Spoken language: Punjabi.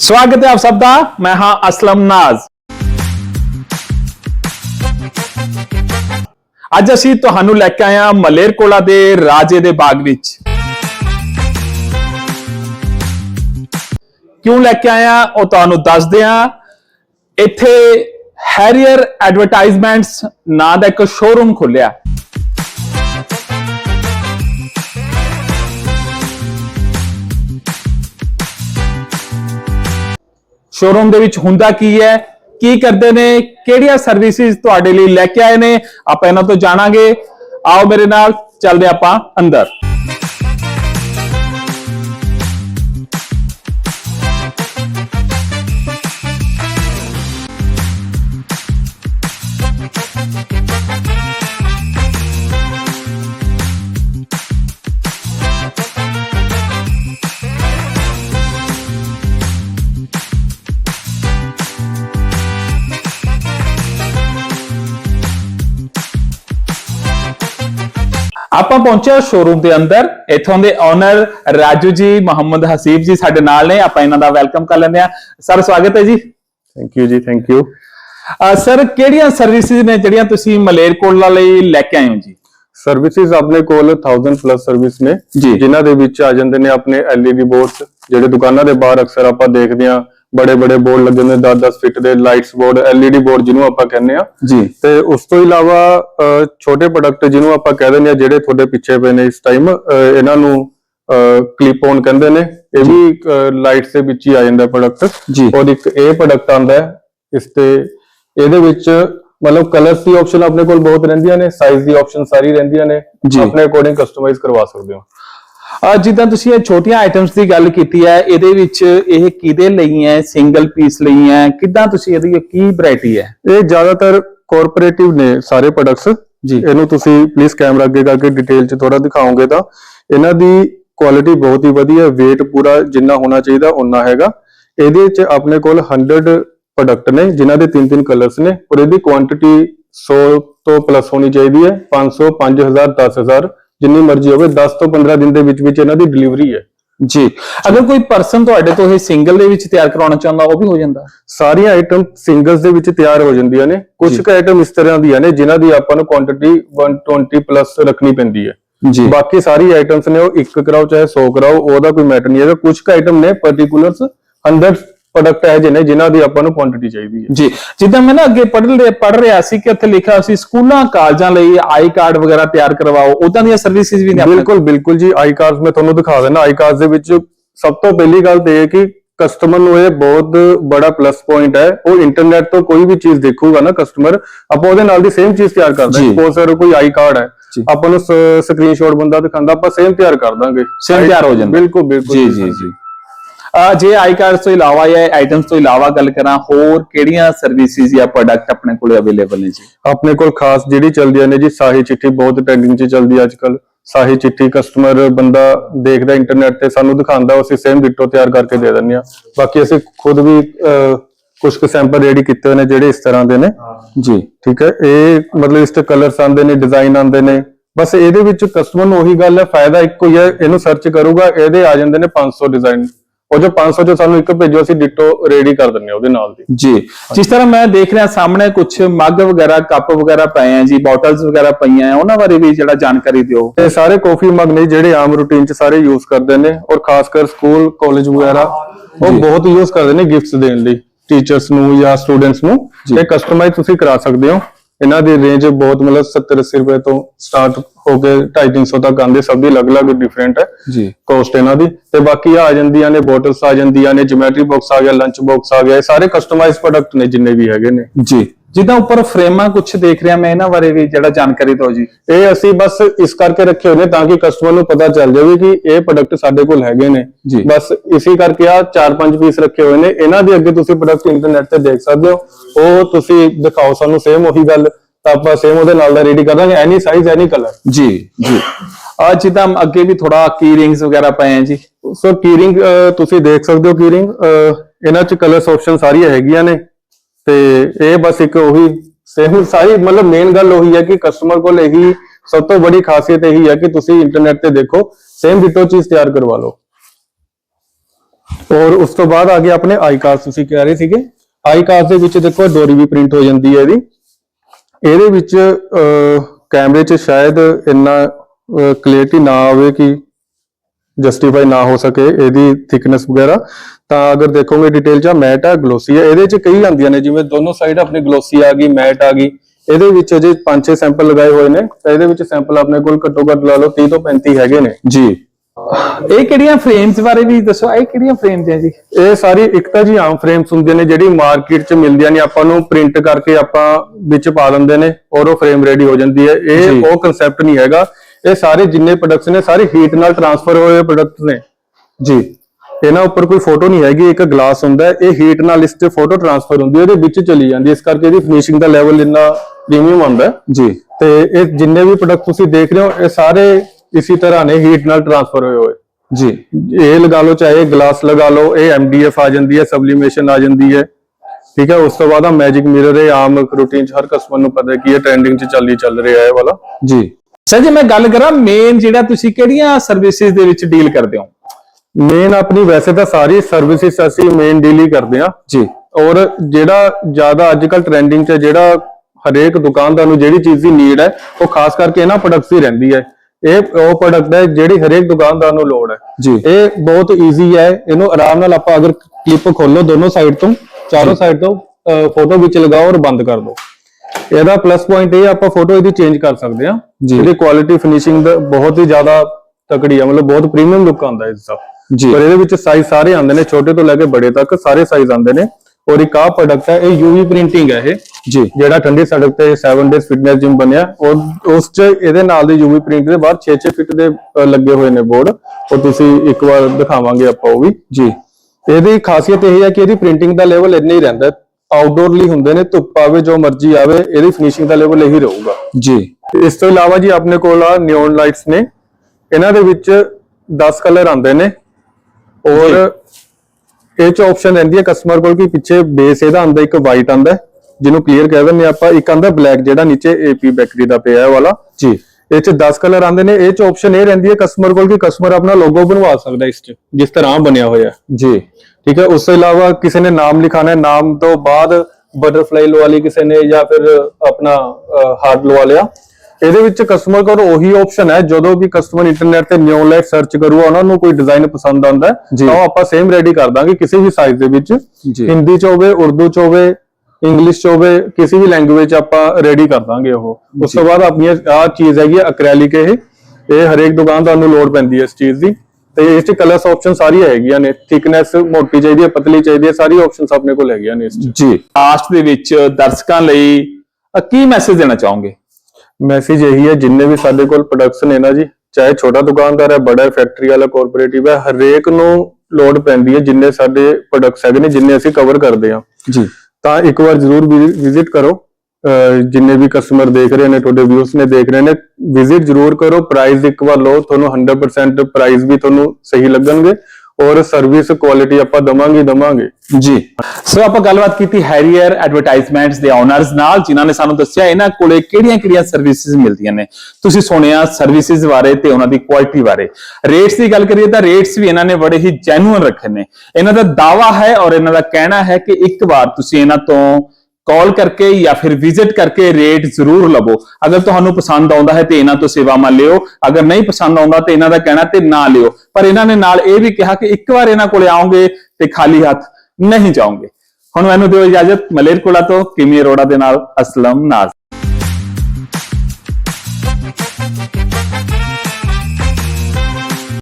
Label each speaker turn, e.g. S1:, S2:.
S1: ਸਵਾਗਤ ਹੈ ਆਪ ਸਭ ਦਾ। ਮੈਂ ਹਾਂ ਅਸਲਮ ਨਾਜ਼। ਅੱਜ ਅਸੀਂ ਤੁਹਾਨੂੰ ਲੈ ਕੇ ਆਏ ਹਾਂ ਮਲੇਰਕੋਲਾ ਦੇ ਰਾਜੇ ਦੇ ਬਾਗ ਵਿੱਚ। ਕਿਉਂ ਲੈ ਕੇ ਆਏ ਹਾਂ ਉਹ ਤੁਹਾਨੂੰ ਦੱਸਦੇ ਹਾਂ। ਇੱਥੇ ਹੈਰੀਅਰ ਐਡਵਰਟਾਈਜ਼ਮੈਂਟਸ ਨਾਂ ਦਾ ਇੱਕ ਸ਼ੋਰੂਮ ਖੁੱਲਿਆ ਸ਼ੋਰੂਮ ਦੇ ਵਿੱਚ ਹੁੰਦਾ ਕੀ ਹੈ? ਕੀ ਕਰਦੇ ਨੇ? ਕਿਹੜੀਆਂ ਸਰਵਿਸਿਜ਼ ਤੁਹਾਡੇ ਲਈ ਲੈ ਕੇ ਆਏ ਨੇ? ਆਪਾਂ ਇਹਨਾਂ ਤੋਂ ਜਾਣਾਂਗੇ। ਆਓ ਮੇਰੇ ਨਾਲ, ਚੱਲਦੇ ਆਪਾਂ ਅੰਦਰ। ਆਪਾਂ ਪਹੁੰਚੇ ਸ਼ੋਰੂਮ ਦੇ ਅੰਦਰ। ਇਥੋਂ ਦੇ ਓਨਰ ਰਾਜੂ ਜੀ ਮੁਹੰਮਦ ਹਸੀਬ ਜੀ ਸਾਡੇ ਨਾਲ ਨੇ। ਆਪਾਂ ਇਹਨਾਂ ਦਾ ਵੈਲਕਮ ਕਰ ਲੈਂਦੇ ਆ ਸਰ ਸਵਾਗਤ ਹੈ ਜੀ।
S2: ਥੈਂਕ ਯੂ ਜੀ ਥੈਂਕ ਯੂ
S1: ਸਰ ਕਿਹੜੀਆਂ ਸਰਵਿਸਿਜ਼ ਨੇ ਜਿਹੜੀਆਂ ਤੁਸੀਂ ਮਲੇਰਕੋਟਲਾ ਲਈ ਲੈ ਕੇ ਆਏ ਹੋ ਜੀ?
S2: ਸਰਵਿਸਿਜ਼ ਆਪਣੇ ਕੋਲ 1000 ਪਲੱਸ ਸਰਵਿਸ ਨੇ। ਜਿਨ੍ਹਾਂ ਦੇ ਵਿੱਚ ਆ ਜਾਂਦੇ ਨੇ ਆਪਣੇ LED ਬੋਰਡਸ ਜਿਹੜੇ ਦੁਕਾਨਾਂ ਦੇ ਬਾਹਰ ਅਕਸਰ ਆਪਾਂ ਦੇਖਦੇ ਆ ਬੜੇ ਬੜੇ ਬੋਰਡ ਲੱਗੇ ਹੁੰਦੇ 10-10 ਫਿਟ ਦੇ ਲਾਈਟਸ ਬੋਰਡ LED ਬੋਰਡ ਜਿਹਨੂੰ ਆਪਾਂ ਕਹਿੰਦੇ ਆ
S1: ਜੀ।
S2: ਤੇ ਉਸ ਤੋਂ ਇਲਾਵਾ ਛੋਟੇ ਪ੍ਰੋਡਕਟ ਜਿਹਨੂੰ ਆਪਾਂ ਕਹਿ ਦਿੰਦੇ ਆ ਜਿਹੜੇ ਤੁਹਾਡੇ ਪਿੱਛੇ ਪਏ ਨੇ ਇਸ ਟਾਈਮ ਇਹਨਾਂ ਨੂੰ ਕਲਿਪ ਔਨ ਕਹਿੰਦੇ ਨੇ। ਇਹ ਵੀ ਲਾਈਟਸ ਦੇ ਵਿੱਚ ਹੀ ਆ ਜਾਂਦਾ ਪ੍ਰੋਡਕਟ। ਔਰ ਇੱਕ ਇਹ ਪ੍ਰੋਡਕਟ ਆਂਦਾ ਇਸ ਤੇ ਇਹਦੇ ਵਿੱਚ ਮਤਲਬ ਕਲਰਸ ਦੀ ਆਪਸ਼ਨ ਆਪਣੇ ਕੋਲ ਬਹੁਤ ਰਹਿੰਦੀਆਂ ਨੇ ਸਾਈਜ਼ ਦੀ ਆਪਸ਼ਨ ਸਾਰੀ ਰਹਿੰਦੀਆਂ ਨੇ। ਆਪਣੇ ਅਕੋਰਡਿੰਗ ਕਸਟਮਾਈਜ਼ ਕਰਵਾ ਸਕਦੇ ਹੋ।
S1: ਜਿੱਦਾਂ ਤੁਸੀਂ ਇਹ ਛੋਟੀਆਂ ਆਈਟਮਸ ਦੀ ਗੱਲ ਕੀਤੀ ਹੈ ਇਹਦੇ ਵਿੱਚ ਇਹ ਕਿਹਦੇ ਲਈ ਹੈ? ਸਿੰਗਲ ਪੀਸ ਲਈ ਹੈ? ਕਿੱਦਾਂ ਤੁਸੀਂ ਇਹਦੀ ਕੀ ਵੈਰਾਈਟੀ ਹੈ?
S2: ਇਹ ਜ਼ਿਆਦਾਤਰ ਕੋਆਪਰੇਟਿਵ ਨੇ ਸਾਰੇ ਪ੍ਰੋਡਕਟਸ
S1: ਜੀ।
S2: ਇਹਨੂੰ ਤੁਸੀਂ ਪਲੀਜ਼ ਕੈਮਰਾ ਅੱਗੇ ਕਰਕੇ ਡਿਟੇਲ ਚ ਥੋੜਾ ਦਿਖਾਓਗੇ ਤਾਂ। ਇਹਨਾਂ ਦੀ ਕੁਆਲਿਟੀ ਬਹੁਤ ਹੀ ਵਧੀਆ weight ਪੂਰਾ ਜਿੰਨਾ ਹੋਣਾ ਚਾਹੀਦਾ ਉਨਾ ਹੈਗਾ। ਇਹਦੇ ਚ ਆਪਣੇ ਕੋਲ 100 ਪ੍ਰੋਡਕਟ ਨੇ ਜਿਨ੍ਹਾਂ ਦੇ ਤਿੰਨ ਤਿੰਨ ਕਲਰਸ ਨੇ। ਔਰ ਇਹਦੀ ਕੁਆਂਟੀਟੀ 100 ਤੋਂ ਪਲੱਸ ਹੋਣੀ ਚਾਹੀਦੀ ਹੈ 500 5000 10000 ਜਿੰਨੀ ਮਰਜ਼ੀ ਹੋਵੇ 10 ਤੋਂ 15 ਦਿਨ ਦੇ ਵਿੱਚ ਵਿੱਚ ਇਹਨਾਂ ਦੀ ਡਿਲੀਵਰੀ ਹੈ।
S1: ਜੀ। ਅਗਰ ਕੋਈ ਪਰਸਨ ਤੁਹਾਡੇ ਤੋਂ ਇਹ ਸਿੰਗਲ ਦੇ ਵਿੱਚ ਤਿਆਰ ਕਰਾਉਣਾ ਚਾਹੁੰਦਾ ਉਹ ਵੀ ਹੋ ਜਾਂਦਾ?
S2: ਸਾਰੀਆਂ ਆਈਟਮ ਸਿੰਗਲਸ ਦੇ ਵਿੱਚ ਤਿਆਰ ਹੋ ਜਾਂਦੀਆਂ ਨੇ। ਕੁਝ। ਕੁ ਆਈਟਮ ਇਸ ਤਰ੍ਹਾਂ ਦੀਆਂ ਨੇ ਜਿਨ੍ਹਾਂ ਦੀ ਆਪਾਂ ਨੂੰ ਕੁਆਂਟੀਟੀ 120 ਪਲੱਸ ਰੱਖਣੀ ਪੈਂਦੀ ਹੈ।
S1: ਜੀ।
S2: ਬਾਕੀ ਸਾਰੀ ਆਈਟਮਸ ਨੇ ਉਹ ਇੱਕ ਕਰਾਓ ਚਾਹੇ 100 ਕਰਾਓ ਉਹਦਾ ਕੋਈ ਮੈਟਰ ਨਹੀਂ ਹੈਗਾ। ਕੁਝ ਕੁ ਆਈਟਮ ਨੇ ਪਾਰਟਿਕੂਲਰਸ 100 ਪ੍ਰੋਡਕਟ ਹੈ ਜਿਹਨੇ ਜਿਨ੍ਹਾਂ ਦੀ ਆਪਾਂ ਨੂੰ ਕੁਆਂਟੀਟੀ ਚਾਹੀਦੀ ਹੈ।
S1: ਜੀ ਜਿੱਦਾਂ ਮੈਂ ਨਾ ਅੱਗੇ ਪੜ੍ਹ ਰਿਹਾ ਪੜ੍ਹ ਰਿਹਾ ਸੀ ਕਿ ਉੱਥੇ ਲਿਖਿਆ ਸੀ ਸਕੂਲਾਂ ਕਾਲਜਾਂ ਲਈ ਆਈ ਕਾਰਡ ਵਗੈਰਾ ਤਿਆਰ ਕਰਵਾਓ ਉਦਾਂ ਦੀਆਂ ਸਰਵਿਸਿਜ਼ ਵੀ ਨੇ ਆਪਣੇ
S2: ਬਿਲਕੁਲ ਬਿਲਕੁਲ ਜੀ ਆਈ ਕਾਰਡਸ ਮੈਂ ਤੁਹਾਨੂੰ ਦਿਖਾ ਦਿੰਦਾ। ਆਈ ਕਾਰਡਸ ਦੇ ਵਿੱਚ ਸਭ ਤੋਂ ਪਹਿਲੀ ਗੱਲ ਤੇ ਇਹ ਹੈ ਕਿ ਕਸਟਮਰ ਨੂੰ ਇਹ ਬਹੁਤ ਬੜਾ ਪਲੱਸ ਪੁਆਇੰਟ ਹੈ। ਉਹ ਇੰਟਰਨੈਟ ਤੋਂ ਕੋਈ ਵੀ ਚੀਜ਼ ਦੇਖੂਗਾ ਨਾ ਕਸਟਮਰ ਆਪਾਂ ਉਹਦੇ ਨਾਲ ਦੀ ਸੇਮ ਚੀਜ਼ ਤਿਆਰ ਕਰਦੇ ਸਪੋਜ਼ ਕਰੋ ਕੋਈ ਆਈ ਕਾਰਡ ਹੈ। ਆਪਾਂ ਨੂੰ ਸਕਰੀਨਸ਼ਾਟ ਬੰਦਾ ਦਿਖਾਉਂਦਾ ਆਪਾਂ ਸੇਮ ਤਿਆਰ ਕਰ ਦਾਂਗੇ।
S1: Same ਤਿਆਰ ਹੋ ਜਾਂਦਾ।
S2: ਬਿਲਕੁਲ ਬਿਲਕੁਲ
S1: ਜੀ। ਜੀ ਜੀ। ਜੇ ਆਈ ਕਾਰਡਸ ਤੋਂ ਇਲਾਵਾ ਜਾਂ ਆਈਟਮਸ ਤੋਂ ਇਲਾਵਾ ਗੱਲ ਕਰਾਂ ਹੋਰ ਕਿਹੜੀਆਂ ਸਰਵਿਸਿਜ਼ ਜਾਂ ਪ੍ਰੋਡਕਟ ਆਪਣੇ ਕੋਲ ਅਵੇਲੇਬਲ ਨੇ ਜੀ?
S2: ਆਪਣੇ ਕੋਲ ਖਾਸ ਜਿਹੜੀ ਚੱਲਦੀਆਂ ਨੇ ਜੀ ਸਾਹੀ ਚਿੱਠੀ ਬਹੁਤ ਟ੍ਰੈਂਡਿੰਗ 'ਚ ਚੱਲਦੀ ਹੈ ਅੱਜਕੱਲ ਸਾਹੀ ਚਿੱਠੀ ਕਸਟਮਰ ਬੰਦਾ ਦੇਖਦਾ ਇੰਟਰਨੈਟ ਤੇ ਸਾਨੂੰ ਦਿਖਾਉਂਦਾ ਅਸੀਂ ਸੇਮ ਡਿਟੋ ਤਿਆਰ ਕਰਕੇ ਦੇ ਦਿੰਦੇ ਆ ਬਾਕੀ ਅਸੀਂ ਖੁਦ ਵੀ ਕੁਝ ਕੁ ਸੈਂਪਲ ਰੈਡੀ ਕੀਤੇ ਹੋਏ ਨੇ ਜਿਹੜੇ ਇਸ ਤਰ੍ਹਾਂ ਦੇ ਨੇ।
S1: ਜੀ।
S2: ਠੀਕ ਹੈ? ਇਹ ਮਤਲਬ ਇਸ ਤੇ ਕਲਰਸ ਆਉਂਦੇ ਨੇ ਡਿਜ਼ਾਈਨ ਆਉਂਦੇ ਨੇ। ਬਸ ਇਹਦੇ ਵਿੱਚ ਕਸਟਮਰ ਨੂੰ ਉਹੀ ਗੱਲ ਹੈ ਫਾਇਦਾ ਇੱਕੋ ਹੀ ਹੈ ਇਹਨੂੰ ਸਰਚ ਕਰੂਗਾ ਇਹਦੇ ਆ ਜਾਂਦੇ ਨੇ 500 ਡਿਜ਼ਾਈਨ ਉਹ ਜੋ 500 ਚੋਂ ਸਾਨੂੰ ਇੱਕ ਭੇਜੋ ਅਸੀਂ ਡਿਟੋ ਰੈਡੀ ਕਰ ਦਿੰਨੇ ਆ ਉਹਦੇ ਨਾਲ ਦੀ।
S1: ਜੀ। ਜਿਸ ਤਰ੍ਹਾਂ ਮੈਂ ਦੇਖ ਰਿਹਾ ਸਾਹਮਣੇ ਕੁਝ ਮੱਗ ਵਗੈਰਾ ਕੱਪ ਵਗੈਰਾ ਪਏ ਆ ਜੀ ਬੋਟਲਸ ਵਗੈਰਾ ਪਈਆਂ ਆ ਉਹਨਾਂ ਬਾਰੇ ਵੀ ਜਿਹੜਾ ਜਾਣਕਾਰੀ ਦਿਓ।
S2: ਇਹ ਸਾਰੇ ਕਾਫੀ ਮਗ ਨੇ ਜਿਹੜੇ ਆਮ ਰੂਟੀਨ ਚ ਸਾਰੇ ਯੂਜ਼ ਕਰਦੇ ਨੇ ਔਰ ਖਾਸ ਕਰ ਸਕੂਲ ਕਾਲਜ ਵਗੈਰਾ ਉਹ ਬਹੁਤ ਯੂਜ਼ ਕਰਦੇ ਨੇ ਗਿਫਟਸ ਦੇਣ ਲਈ ਟੀਚਰਸ ਨੂੰ ਜਾਂ ਸਟੂਡੈਂਟਸ ਨੂੰ। ਇਹ ਕਸਟਮਾਈਜ਼ ਤੁਸੀਂ ਕਰਾ ਸਕਦੇ ਹੋ। ਇਹਨਾਂ ਦੀ ਰੇਂਜ ਬਹੁਤ ਮਤਲਬ 70 80 ਰੁਪਏ ਤੋਂ ਸਟਾਰਟ ਹੋ ਕੇ 250 ਤੱਕ ਆਉਂਦੇ ਸਭ ਦੀ ਅਲੱਗ-ਅਲੱਗ ਡਿਫਰੈਂਟ ਹੈ।
S1: ਜੀ।
S2: ਕੋਸਟ ਇਹਨਾਂ ਦੀ। ਤੇ ਬਾਕੀ ਆ ਜਾਂਦੀਆਂ ਨੇ ਬੋਟਲਸ ਆ ਜਾਂਦੀਆਂ ਨੇ ਜਿਓਮੈਟਰੀ ਬਾਕਸ ਆ ਗਿਆ ਲੰਚ ਬਾਕਸ ਆ ਗਿਆ ਇਹ ਸਾਰੇ ਕਸਟਮਾਈਜ਼ ਪ੍ਰੋਡਕਟ ਨੇ ਜਿੰਨੇ ਵੀ ਹੈਗੇ ਨੇ।
S1: ਜੀ। ਜਿੱਦਾਂ ਉੱਪਰ ਫਰੇਮਾਂ ਕੁਝ ਦੇਖ ਰਿਹਾ ਮੈਂ ਇਹਨਾਂ ਬਾਰੇ ਵੀ ਜਿਹੜਾ ਜਾਣਕਾਰੀ ਦਿਓ ਜੀ।
S2: ਇਹ ਅਸੀਂ ਬਸ ਇਸ ਕਰਕੇ ਰੱਖੇ ਹੋਏ ਨੇ ਤਾਂ ਕਿ ਕਸਟਮਰ ਨੂੰ ਪਤਾ ਚੱਲ ਜਾਵੇ ਕਿ ਇਹ ਪ੍ਰੋਡਕਟ ਸਾਡੇ ਕੋਲ ਹੈਗੇ ਨੇ।
S1: ਜੀ।
S2: ਬਸ ਇਸੇ ਕਰਕੇ ਆ 4-5 ਪੀਸ ਰੱਖੇ ਹੋਏ ਨੇ। ਇਹਨਾਂ ਦੇ ਅੱਗੇ ਤੁਸੀਂ ਪ੍ਰੋਡਕਟ ਇੰਟਰਨੈਟ ਤੇ ਦੇਖ ਸਕਦੇ ਹੋ। ਉਹ ਤੁਸੀਂ ਦਿਖਾਓ ਸਾਨੂੰ ਸੇਮ ਉਹੀ ਗੱਲ ਤਾਂ ਆਪਾਂ ਸੇਮ ਉਹਦੇ ਨਾਲ ਦਾ ਰੈਡੀ ਕਰ ਦਾਂਗੇ। ਐਨੀ ਸਾਈਜ਼ ਐਨੀ ਕਲਰ
S1: ਜੀ ਜੀ। ਆ ਜਿੱਦਾਂ ਅੱਗੇ ਵੀ ਥੋੜਾ ਕੀ ਰਿੰਗਸ ਵਗੈਰਾ ਪਏ ਆ ਜੀ।
S2: ਸੋ ਕੀਰਿੰਗ ਤੁਸੀਂ ਦੇਖ ਸਕਦੇ ਹੋ ਕੀਰਿੰਗ ਇਹਨਾਂ ਚ ਕਲਰਸ ਆਪਸ਼ਨ ਸਾਰੀਆਂ ਹੈਗੀਆਂ ਨੇ। ਤੇ ਇਹ ਬਸ ਇੱਕ ਉਹੀ ਸੇਮ ਸਾਰੀ ਮਤਲਬ ਮੇਨ ਗੱਲ ਉਹੀ ਹੈ ਕਿ ਕਸਟਮਰ ਕੋਲ ਇਹੀ ਸਭ ਤੋਂ ਬੜੀ ਖਾਸੀਅਤ ਇਹੀ ਹੈ ਕਿ ਤੁਸੀਂ ਇੰਟਰਨੈਟ ਤੇ ਦੇਖੋ ਸੇਮ ਡਿਟੋ ਚੀਜ਼ ਤਿਆਰ ਕਰਵਾ ਲਓ। ਔਰ ਉਸ ਤੋਂ ਬਾਅਦ ਆ ਗਿਆ ਆਪਣੇ ਆਈ ਕਾਰਡ ਤੁਸੀਂ ਕਹਿ ਰਹੇ ਸੀਗੇ। ਆਈ ਕਾਰਡ ਦੇ ਵਿੱਚ ਦੇਖੋ ਡੋਰੀ ਵੀ ਪ੍ਰਿੰਟ ਹੋ ਜਾਂਦੀ ਹੈ ਇਹਦੀ। ਇਹਦੇ ਵਿੱਚ ਅਹ, ਕੈਮਰੇ 'ਚ ਸ਼ਾਇਦ ਇੰਨਾ ਕਲੀਅਰਟੀ ਨਾ ਆਵੇ ਕਿ ਜਸਟੀਫਾਈ ਨਾ ਹੋ ਸਕੇ ਇਹਦੀ ਥਿਕਨੈਸ ਵਗੈਰਾ ਤਾਂ ਅਗਰ ਦੇਖੋਗੇ ਡਿਟੇਲ 'ਚ ਮੈਟ ਆ ਗਲੋਸੀ ਆ। ਇਹਦੇ 'ਚ ਕਈ ਆਉਂਦੀਆਂ ਨੇ ਜਿਵੇਂ ਦੋਨੋਂ ਸਾਈਡ ਆਪਣੀ ਗਲੋਸੀ ਆ ਗਈ ਮੈਟ ਆ ਗਈ। ਇਹਦੇ ਵਿੱਚ ਅਜੇ 5-6 ਸੈਂਪਲ ਲਗਾਏ ਹੋਏ ਨੇ ਤਾਂ ਇਹਦੇ ਵਿੱਚ ਸੈਂਪਲ ਆਪਣੇ ਕੋਲ ਘੱਟੋ ਘੱਟ ਲਾ ਲਓ 30 ਤੋਂ 35 ਹੈਗੇ ਨੇ।
S1: ਜੀ। ਇਹ ਕਿਹੜੀਆਂ ਫਰੇਮਸ ਬਾਰੇ ਵੀ ਦੱਸੋ? ਇਹ ਕਿਹੜੀਆਂ ਫਰੇਮਸ ਹੈ ਜੀ?
S2: ਇਹ ਸਾਰੀ ਇੱਕ ਤਾਂ ਜੀ ਆਮ ਫਰੇਮਸ ਹੁੰਦੇ ਨੇ ਜਿਹੜੀ ਮਾਰਕੀਟ 'ਚ ਮਿਲਦੀਆਂ ਨੇ ਆਪਾਂ ਨੂੰ ਪ੍ਰਿੰਟ ਕਰਕੇ ਆਪਾਂ ਵਿੱਚ ਪਾ ਲੈਂਦੇ ਨੇ ਔਰ ਉਹ ਫਰੇਮ ਰੈਡੀ ਹੋ ਜਾਂਦੀ ਹੈ। ਇਹ ਉਹ ਕਨਸੈਪਟ ਨਹੀਂ ਹੈਗਾ। ਇਹ ਸਾਰੇ ਜਿੰਨੇ ਪ੍ਰੋਡਕਟਸ ਨੇ ਸਾਰੇ ਹੀਟ ਨਾਲ ਟਰਾਂਸਫਰ ਹੋਏ ਪ੍ਰੋਡਕਟਸ ਨੇ।
S1: ਜੀ।
S2: ਇਹਨਾਂ ਉੱਪਰ ਕੋਈ ਫੋਟੋ ਨਹੀਂ ਹੈਗੀ ਇੱਕ ਗਲਾਸ ਹੁੰਦਾ ਇਹ ਹੀਟ ਨਾਲ ਇਸ ਤੇ ਫੋਟੋ ਟਰਾਂਸਫਰ ਹੁੰਦੀ ਹੈ ਇਹਦੇ ਵਿੱਚ ਚਲੀ ਜਾਂਦੀ ਇਸ ਕਰਕੇ ਇਹਦੀ ਫਿਨਿਸ਼ਿੰਗ ਦਾ ਲੈਵਲ ਇੰਨਾ ਪ੍ਰੀਮੀਅਮ ਆਉਂਦਾ ਹੈ।
S1: ਜੀ।
S2: ਤੇ ਇਹ ਜਿੰਨੇ ਵੀ ਪ੍ਰੋਡਕਟ ਤੁਸੀਂ ਦੇਖ ਰਹੇ ਹੋ ਇਹ ਸਾਰੇ ਇਸੇ ਤਰ੍ਹਾਂ ਨੇ ਹੀਟ ਨਾਲ ਟਰਾਂਸਫਰ ਹੋਏ ਹੋਏ।
S1: ਜੀ।
S2: ਇਹ ਲਗਾ ਲਓ ਚਾਹੇ ਗਲਾਸ ਲਗਾ ਲਓ ਇਹ ਐਮਡੀਐਫ ਆ ਜਾਂਦੀ ਹੈ ਸਬਲੀਮੇਸ਼ਨ ਆ ਜਾਂਦੀ ਹੈ। ਠੀਕ ਹੈ ਉਸ ਤੋਂ ਬਾਅਦ ਆ ਮੈਜਿਕ ਮਿਰਰ ਇਹ ਆਮ ਰੂਟੀਨ ਚ ਹਰ ਕਸਟਮਰ ਨੂੰ ਪਤਾ ਹੈ ਕਿ ਇਹ ਟ੍ਰੈਂਡਿੰਗ ਚ ਚੱਲੀ ਚੱਲ ਰਿਹਾ ਹੈ ਇਹ ਵਾਲਾ।
S1: ਜੀ। ਸਰ ਜੇ ਮੈਂ ਗੱਲ ਕਰਾਂ ਮੇਨ ਜਿਹੜਾ ਤੁਸੀਂ ਕਿਹੜੀਆਂ ਸਰਵਿਸਿਜ਼ ਦੇ ਵਿੱਚ ਡੀਲ ਕਰਦੇ ਹੋ?
S2: ਮੇਨ ਆਪਣੀ ਵੈਸੇ ਤਾਂ ਸਾਰੀ ਸਰਵਿਸਿਜ਼ ਅਸੀਂ ਮੇਨ ਡੀਲ ਹੀ ਕਰਦੇ ਆ
S1: ਜੀ।
S2: ਔਰ ਜਿਹੜਾ ਜ਼ਿਆਦਾ ਅੱਜ ਕੱਲ ਟ੍ਰੈਂਡਿੰਗ ਚ ਜਿਹੜਾ ਹਰੇਕ ਦੁਕਾਨਦਾਰ ਨੂੰ ਜਿਹੜੀ ਚੀਜ਼ ਦੀ ਨੀਡ ਹੈ ਉਹ ਖਾਸ ਕਰਕੇ ਇਹਨਾਂ ਪ੍ਰੋਡਕਟਸ ਦੀ ਰਹਿੰਦੀ ਹੈ। ਇਹ ਉਹ ਪ੍ਰੋਡਕਟ ਹੈ ਜਿਹੜੀ ਹਰੇਕ ਦੁਕਾਨਦਾਰ ਨੂੰ ਲੋੜ ਹੈ।
S1: ਜੀ।
S2: ਇਹ ਬਹੁਤ ਈਜ਼ੀ ਹੈ। ਇਹਨੂੰ ਆਰਾਮ ਨਾਲ ਆਪਾਂ ਅਗਰ ਕਲਿੱਪ ਖੋਲੋ ਦੋਨੋਂ ਸਾਈਡ ਤੋਂ ਚਾਰੋਂ ਸਾਈਡ ਤੋਂ ਫੋਟੋ ਵਿੱਚ ਲਗਾਓ ਔਰ ਬੰਦ ਕਰ ਦਿਓ। ਇਹਦਾ ਪਲੱਸ ਪੁਆਇੰਟ ਇਹ ਹੈ, ਆਪਾਂ ਫੋਟੋ ਇਹਦੀ ਚੇਂਜ ਕਰ ਸਕਦੇ ਹਾਂ। ਇਹਦੀ ਕੁਆਲਿਟੀ ਫਿਨਿਸ਼ਿੰਗ ਦਾ ਬਹੁਤ ਹੀ ਜ਼ਿਆਦਾ ਤਕੜੀ ਹੈ ਮਤਲਬ ਬਹੁਤ ਪ੍ਰੀਮੀਅਮ ਲੁੱਕ ਆਉਂਦਾ ਇਸ ਦਾ
S1: ਜੀ।
S2: ਪਰ ਇਹਦੇ ਵਿੱਚ ਸਾਈਜ਼ ਸਾਰੇ ਆਉਂਦੇ ਨੇ ਛੋਟੇ ਤੋਂ ਲੈ ਕੇ ਬੜੇ ਤੱਕ ਸਾਰੇ ਸਾਈਜ਼ ਆਉਂਦੇ ਨੇ। ਔਰ ਇੱਕ ਆਹ ਪ੍ਰੋਡਕਟ ਹੈ ਇਹ ਯੂਵੀ ਪ੍ਰਿੰਟਿੰਗ ਹੈ ਇਹ।
S1: ਜੀ।
S2: ਜਿਹੜਾ ਠੰਡੀ ਸੜਕ ਤੇ 7 ਡੇਜ਼ ਫਿਟਨੈਸ ਜਿਮ ਬਣਿਆ। ਔਰ ਉਸ ਚ ਇਹਦੇ ਨਾਲ ਦੇ ਯੂਵੀ ਪ੍ਰਿੰਟ ਦੇ ਬਾਹਰ 6-6 ਫਿਟ ਦੇ ਲੱਗੇ ਹੋਏ ਨੇ ਬੋਰਡ ਉਹ ਤੁਸੀਂ ਇੱਕ ਵਾਰ ਦਿਖਾਵਾਂਗੇ ਆਪਾਂ ਉਹ ਵੀ।
S1: ਜੀ।
S2: ਇਹਦੀ ਖਾਸੀਅਤ ਇਹ ਹੈ ਕਿ ਇਹਦੀ ਪ੍ਰਿੰਟਿੰਗ ਦਾ ਲੈਵਲ ਇੰਨਾ ਹੀ ਰਹਿੰਦਾ ਆਊਟਡੋਰਲੀ ਹੁੰਦੇ ਨੇ ਧੁੱਪ ਆਵੇ ਜੋ ਮਰਜ਼ੀ ਆਵੇ ਇਹਦੀ ਫਿਨਿਸ਼ਿੰਗ ਦਾ ਲੈਵਲ ਇਹੀ ਰਹੂਗਾ।
S1: ਜੀ।
S2: ਇਸ ਤੋਂ ਇਲਾਵਾ ਜੀ ਆਪਣੇ ਕੋਲ ਆ ਨਿਓਨ ਲਾਈਟਸ ਨੇ। ਇਹਨਾਂ ਦੇ ਵਿੱਚ 10 ਕਲਰ ਆਉਂਦੇ ਨੇ। ਔਰ ਇਹ ਚ ਆਪਸ਼ਨ ਰਹਿੰਦੀ ਹੈ ਕਸਟਮਰ ਕੋਲ ਕਿ ਪਿੱਛੇ ਬੇਸ ਇਹਦਾ ਆਉਂਦਾ ਇੱਕ ਵਾਈਟ ਆਉਂਦਾ। ਹੈ, ਜਿਹਨੂੰ ਕਲੀਅਰ ਕਹਿ ਦਿੰਦੇ ਆਪਾਂ। ਇੱਕ ਆਉਂਦਾ ਬਲੈਕ ਜਿਹੜਾ ਨੀਚੇ ਏਪੀ ਬੈਕਰੀ ਦਾ ਪਿਆ ਹੈ ਵਾਲਾ।
S1: ਜੀ।
S2: ਇਹ ਚ 10 ਕਲਰ ਆਉਂਦੇ ਨੇ। ਇਹ ਚ ਆਪਸ਼ਨ ਇਹ ਰਹਿੰਦੀ ਹੈ ਕਸਟਮਰ ਕੋਲ ਕਿ ਕਸਟਮਰ ਆਪਣਾ ਲੋਗੋ ਬਣਵਾ ਸਕਦਾ ਇਸ ਚ ਜਿਸ ਤਰ੍ਹਾਂ ਬਣਿਆ ਹੋਇਆ।
S1: ਜੀ।
S2: ਠੀਕ ਹੈ ਉਸ ਤੋਂ ਇਲਾਵਾ ਕਿਸੇ ਨੇ ਨਾਮ ਲਿਖਾਣਾ ਹੈ। ਨਾਮ ਤੋਂ ਬਾਅਦ ਬਟਰਫਲਾਈ ਲਵਾ ਲਈ ਕਿਸੇ ਨੇ ਜਾਂ ਫਿਰ ਆਪਣਾ ਹਾਰਟ ਲਵਾ ਲਿਆ। ਇਹਦੇ ਵਿੱਚ ਕਸਟਮਰ ਕੋਲ ਉਹੀ ਆਪਸ਼ਨ ਹੈ ਜਦੋਂ ਵੀ ਕਸਟਮਰ ਇੰਟਰਨੈਟ ਤੇ ਨਿਊਨ ਲਾਈਟ ਸਰਚ ਕਰੂਗਾ ਉਹਨਾਂ ਨੂੰ ਕੋਈ ਡਿਜ਼ਾਈਨ ਪਸੰਦ ਆਉਂਦਾ। ਤਾਂ ਉਹ ਆਪਾਂ ਸੇਮ ਰੈਡੀ ਕਰ ਦਾਂਗੇ ਕਿਸੇ ਵੀ ਸਾਈਜ਼ ਦੇ ਵਿੱਚ। ਹਿੰਦੀ ਚ ਹੋਵੇ ਉਰਦੂ ਚ ਹੋਵੇ ਇੰਗਲਿਸ਼ ਚ ਹੋਵੇ ਕਿਸੇ ਵੀ ਲੈਂਗੁਏਜ ਆਪਾਂ ਰੈਡੀ ਕਰ ਦਾਂਗੇ ਉਹ। ਉਸ ਤੋਂ ਬਾਅਦ ਆਪਣੀ ਆਹ ਚੀਜ਼ ਹੈਗੀ ਅਕ੍ਰੈਲਿਕ ਇਹ। ਇਹ ਹਰੇਕ ਦੁਕਾਨਦਾਰ ਨੂੰ ਲੋਡ ਪੈਂਦੀ ਹੈ ਇਸ ਚੀਜ਼ ਦੀ। ਤੇ ਇਸ ਚ ਕਲਰਸ ਆਪਸ਼ਨ ਸਾਰੀਆਂ ਹੈਗੀਆਂ ਨੇ। ਥਿਕਨੈਸ ਮੋਟੀ ਚਾਹੀਦੀ ਹੈ ਪਤਲੀ ਚਾਹੀਦੀ ਹੈ ਸਾਰੀ ਆਪਸ਼ਨਸ ਆਪਣੇ ਕੋਲ ਹੈਗੀਆਂ ਨੇ ਇਸ ਚ।
S1: ਜੀ। ਲਾਸਟ ਦੇ ਵਿੱਚ ਦਰਸ਼ਕਾਂ ਲਈ ਕੀ ਮੈਸੇਜ ਦੇਣਾ ਚਾਹੋਗੇ?
S2: ਮੈਸੇਜ ਇਹੀ ਹੈ ਜਿੰਨੇ ਵੀ ਸਾਡੇ ਕੋਲ ਪ੍ਰੋਡਕਟਸ ਨੇ ਨਾ ਜੀ ਚਾਹੇ ਛੋਟਾ ਦੁਕਾਨਦਾਰ ਹੈ ਬੜਾ ਫੈਕਟਰੀ ਵਾਲਾ ਕੋਆਪਰੇਟਿਵ ਹੈ ਹਰੇਕ ਨੂੰ ਲੋਡ ਪੈਂਦੀ ਹੈ ਜਿੰਨੇ ਸਾਡੇ ਪ੍ਰੋਡਕਟਸ ਹੈਗੇ ਨੇ ਜਿੰਨੇ ਅਸੀਂ ਕਵਰ ਕਰਦੇ ਹਾਂ।
S1: ਜੀ।
S2: ਤਾਂ ਇੱਕ ਵਾਰ ਜ਼ਰੂਰ ਵਿਜ਼ਿਟ ਕਰੋ। ਜਿੰਨੇ ਵੀ ਕਸਟਮਰ ਦੇਖ ਰਹੇ ਨੇ ਤੁਹਾਡੇ ਵਿਊਸ ਨੇ ਦੇਖ ਰਹੇ ਨੇ ਵਿਜ਼ਿਟ ਜ਼ਰੂਰ ਕਰੋ। ਪ੍ਰਾਈਸ ਇੱਕ ਵਾਰ ਲਓ ਤੁਹਾਨੂੰ 100% ਪ੍ਰਾਈਸ ਵੀ ਤੁਹਾਨੂੰ ਸਹੀ ਲੱਗਣਗੇ। ਔਰ ਸਰਵਿਸ ਕੁਆਲਿਟੀ ਆਪਾਂ ਦਵਾਂਗੇ ਦਵਾਂਗੇ।
S1: ਜੀ। ਸੋ ਆਪਾਂ ਗੱਲਬਾਤ ਕੀਤੀ ਹੈਰੀਅਰ ਐਡਵਰਟਾਈਜ਼ਮੈਂਟਸ ਦੇ ਓਨਰਸ ਨਾਲ, ਜਿਨ੍ਹਾਂ ਨੇ ਸਾਨੂੰ ਦੱਸਿਆ ਇਹਨਾਂ ਕੋਲੇ ਕਿਹੜੀਆਂ-ਕਿਹੜੀਆਂ ਸਰਵਿਸਿਜ਼ ਮਿਲਦੀਆਂ ਨੇ। ਤੁਸੀਂ ਸੁਣਿਆ ਸਰਵਿਸਿਜ਼ ਬਾਰੇ ਤੇ ਉਹਨਾਂ ਦੀ ਕੁਆਲਿਟੀ ਬਾਰੇ। ਰੇਟਸ ਦੀ ਗੱਲ ਕਰੀਏ ਤਾਂ ਰੇਟਸ ਵੀ ਇਹਨਾਂ ਨੇ ਬੜੇ ਹੀ ਜੈਨੂਇਨ ਰੱਖੇ ਨੇ। ਇਹਨਾਂ ਦਾ ਦਾਵਾ ਹੈ ਔਰ ਇਹਨਾਂ ਦਾ ਕਹਿਣਾ ਹੈ ਕਿ ਇੱਕ ਵਾਰ ਤੁਸੀਂ ਇਹਨਾਂ ਤੋਂ ਕਾਲ ਕਰਕੇ ਜਾਂ ਫਿਰ ਵਿਜ਼ਿਟ ਕਰਕੇ ਰੇਟ ਜ਼ਰੂਰ ਲਵੋ। ਅਗਰ ਤੁਹਾਨੂੰ ਪਸੰਦ ਆਉਂਦਾ ਹੈ ਤੇ ਇਹਨਾਂ ਤੋਂ ਸੇਵਾਵਾਂ ਲਿਓ। ਅਗਰ ਨਹੀਂ ਪਸੰਦ ਆਉਂਦਾ ਤੇ ਇਹਨਾਂ ਦਾ ਕਹਿਣਾ ਤੇ ਨਾ ਲਿਓ। ਪਰ ਇਹਨਾਂ ਨੇ ਨਾਲ ਇਹ ਵੀ ਕਿਹਾ ਕਿ ਇੱਕ ਵਾਰ ਇਹਨਾਂ ਕੋਲੇ ਆਓਗੇ ਤੇ ਖਾਲੀ ਹੱਥ ਨਹੀਂ ਜਾਓਗੇ। ਹੁਣ ਮੈਨੂੰ ਦਿਓ ਇਜਾਜ਼ਤ ਮਲੇਰਕੋਲਾ ਤੋਂ, ਕਿਮੀ ਅਰੋੜਾ ਦੇ ਨਾਲ ਅਸਲਮ ਨਾਜ਼